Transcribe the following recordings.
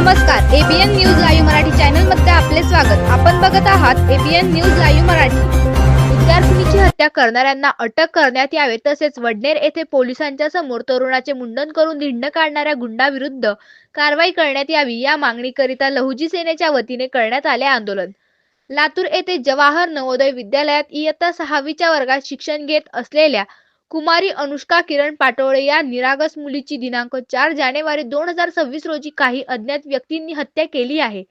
नमस्कार ABN news live Marathi चॅनलमध्ये आपले स्वागत. आपण बघत आहात एबीएन न्यूज लाईव्ह मराठी. विद्यार्थिनीची हत्या करणाऱ्यांना अटक करण्यात यावे तसेच वडनेर येथे पोलिसांच्या समोर तरुणाचे मुंडन करून धिंड काढणाऱ्या गुंडाविरुद्ध कारवाई करण्यात यावी या मागणीकरिता लहुजी सेनेच्या वतीने करण्यात आले आंदोलन. लातूर येथे जवाहर नवोदय विद्यालयात इयत्ता सहावीच्या वर्गात शिक्षण घेत असलेल्या कुमारी अनुष्का किरण पाटोळे या निरागस मुलीची दिनांक चार जानेवारी दोन हजार सव्वीस रोजी काही अज्ञात व्यक्तींनी हत्या केली आहे.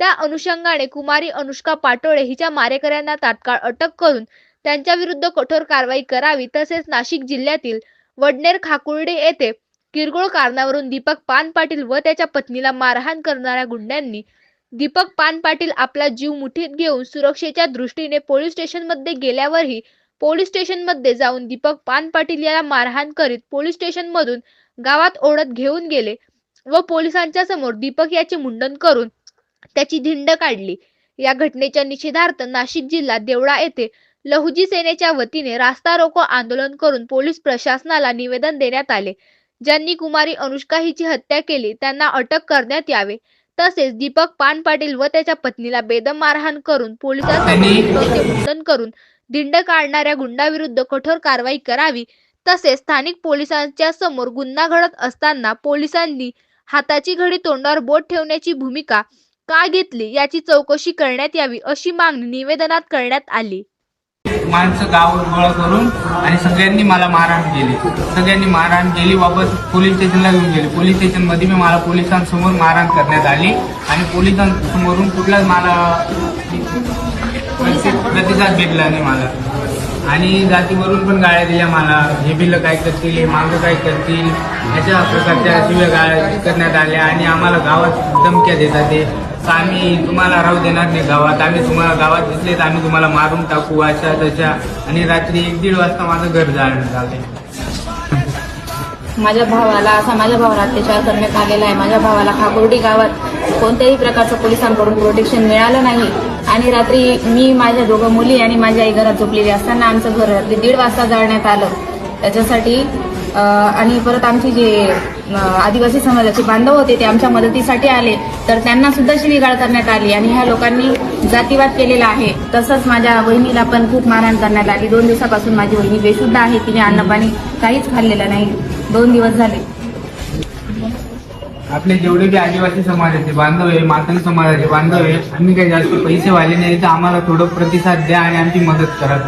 त्या अनुषंगाने कुमारी अनुष्का पाटोळे हिच्या मारेकऱ्यांना तात्काळ अटक करून त्यांच्या विरुद्ध कठोर कारवाई करावी तसेच नाशिक जिल्ह्यातील वडनेर खाकुर्डे येथे किरकोळ कारणावरून दीपक पान पाटील व त्याच्या पत्नीला मारहाण करणाऱ्या गुंड्यांनी दीपक पान पाटील आपला जीव मुठीत घेऊन सुरक्षेच्या दृष्टीने पोलीस स्टेशनमध्ये गेल्यावरही पोलीस स्टेशनमध्ये जाऊन दीपक पान पाटील याला मारहाण करीत पोलीस स्टेशनमधून गावात ओढत घेऊन गेले व पोलिसांच्या समोर दीपक याचे मुंडन करून त्याची धिंड काढली. या घटनेच्या निषेधार्थ नाशिक जिल्हा देवळा येथे लहुजी सेनेच्या वतीने रास्ता रोको आंदोलन करून पोलीस प्रशासनाला निवेदन देण्यात आले. ज्यांनी कुमारी अनुष्का हिची हत्या केली त्यांना अटक करण्यात यावे. तसेच दीपक पान पाटील व त्याच्या पत्नीला बेदम मारहाण करून पोलिसांसमोर करून धिंड काढणाऱ्या गुंडाविरुद्ध कठोर कारवाई करावी. तसेच स्थानिक पोलिसांच्या समोर गुन्हा घडत असताना पोलिसांनी हाताची घडी तोंडावर बोट ठेवण्याची भूमिका का घेतली याची चौकशी करण्यात यावी अशी मागणी निवेदनात करण्यात आली. माणसं गावात गोळा करून आणि सगळ्यांनी मला मारहाण केली. सगळ्यांनी मारहाण केली वापस पोलीस स्टेशनला घेऊन गेले. पोलीस स्टेशनमध्ये मी मला पोलिसांसमोर मारहाण करण्यात आली आणि पोलिसांसमोरून कुठलाच मला म्हणजे प्रतिसाद भेटला नाही मला आणि जातीवरून पण गाळ्या दिल्या मला. हे बिलं काय करतील हे मागं काय करतील अशा प्रकारच्या शिव्या गाळ्या करण्यात आल्या आणि आम्हाला गावात धमक्या देतात ते. तर आम्ही तुम्हाला राहू देणार नाही गावात? आम्ही तुम्हाला गावात दिसले तर आम्ही तुम्हाला मारून टाकू अशा तशा. आणि रात्री एक दीड वाजता माझं घर जाणं आलंय माझ्या भावाला असा माझ्या भावाला अत्याचार करण्यात आलेला आहे. माझ्या भावाला खाकुर्डी गावात कोणत्याही प्रकारचं पोलिसांकडून प्रोटेक्शन मिळालं नाही. आणि रात्री मी माझ्या दोघं मुली आणि माझी आई घरात झोपलेली असताना आमचं घर रात्री दीड वाजता जाळण्यात आलं. त्याच्यासाठी आणि परत आमची जे आदिवासी समाजाचे बांधव होते ते आमच्या मदतीसाठी आले. तर त्यांना सुद्धा शिवीगाळ करण्यात आली आणि ह्या लोकांनी जातीवाद केलेला आहे. तसंच माझ्या बहिणीला पण खूप मारहाण करण्यात आली. दोन दिवसापासून माझी बहिणी बेशुद्ध आहे तिने अन्नपाणी काहीच खाल्लेलं नाही. दोन दिवस झाले. आपले जेवढे बी आदिवासी समाजाचे बांधव आहे मातंग समाजाचे बांधव आहे आम्ही काही जास्त पैसे वाले नाही तर आम्हाला थोडं प्रतिसाद द्या आणि आमची मदत करा.